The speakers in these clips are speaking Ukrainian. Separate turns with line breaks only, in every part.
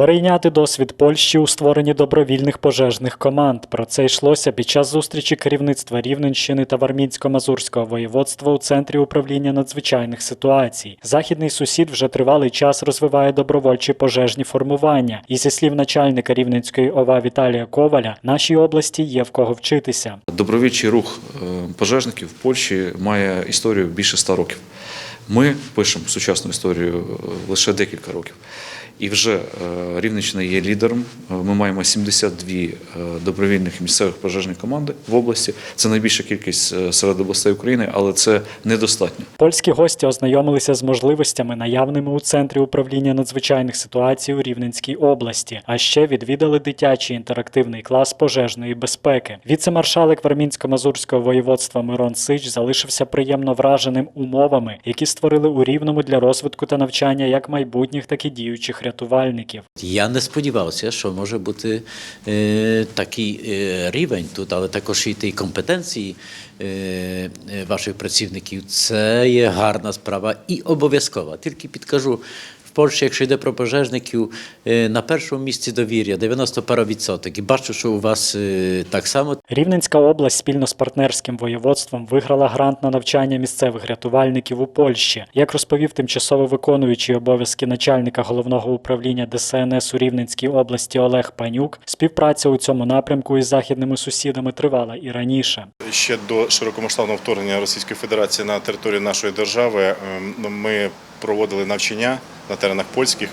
Перейняти досвід Польщі у створенні добровільних пожежних команд. Про це йшлося під час зустрічі керівництва Рівненщини та Вармінсько-Мазурського воєводства у центрі управління надзвичайних ситуацій. Західний сусід вже тривалий час розвиває добровольчі пожежні формування. І зі слів начальника Рівненської ОВА Віталія Коваля, нашій області є в кого вчитися.
Добровільчий рух е, пожежників в Польщі має історію більше ста років. Ми пишемо сучасну історію е, лише декілька років. І вже е, Рівненщина є лідером. Е, Ми маємо 72 е, добровільних місцевих пожежних команди в області. Це найбільша кількість серед областей України, але це недостатньо.
Польські гості ознайомилися з можливостями, наявними у центрі управління надзвичайних ситуацій у Рівненській області, а ще відвідали дитячий інтерактивний клас пожежної безпеки. Віце-маршалик Вармінсько-Мазурського воєводства Мирон Сич залишився приємно враженим умовами, які створили у Рівному для розвитку та навчання як майбутніх, так і діючих рятувальників.
Я не сподівався, що може бути е, такий е, рівень тут, але також і ті компетенції е, е, ваших працівників. Це є гарна справа і обов'язкова. Тільки підкажу. В Польщі, якщо йде про пожежників, е, на першому місці довір'я 90 пара відсоток. І бачу, що у вас е, так само
Рівненська область спільно з партнерським воєводством виграла грант на навчання місцевих рятувальників у Польщі. Як розповів тимчасово виконуючий обов'язки начальника головного управління ДСНС у Рівненській області Олег Панюк, співпраця у цьому напрямку із західними сусідами тривала і раніше.
Ще до широкомасштабного вторгнення Російської Федерації на територію нашої держави ем, ми проводили навчання на теренах польських.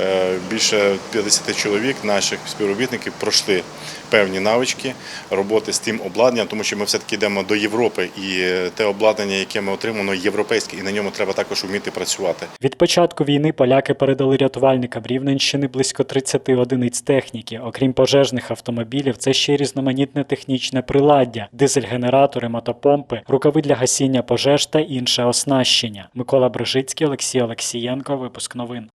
Е, Більше 50 чоловік наших співробітників пройшли певні навички роботи з тим обладнанням, тому що ми все-таки йдемо до Європи, і е, те обладнання, яке ми отримуємо, європейське, і на ньому треба також вміти працювати.
Від початку війни поляки передали рятувальникам Рівненщини близько 30 одиниць техніки. Окрім пожежних автомобілів, це ще й різноманітне технічне приладдя, дизель-генератори, мотопомпи, рукави для гасіння пожеж та інше оснащення. Микола Брижицький, Олексій Олексієнко. Випуск новин.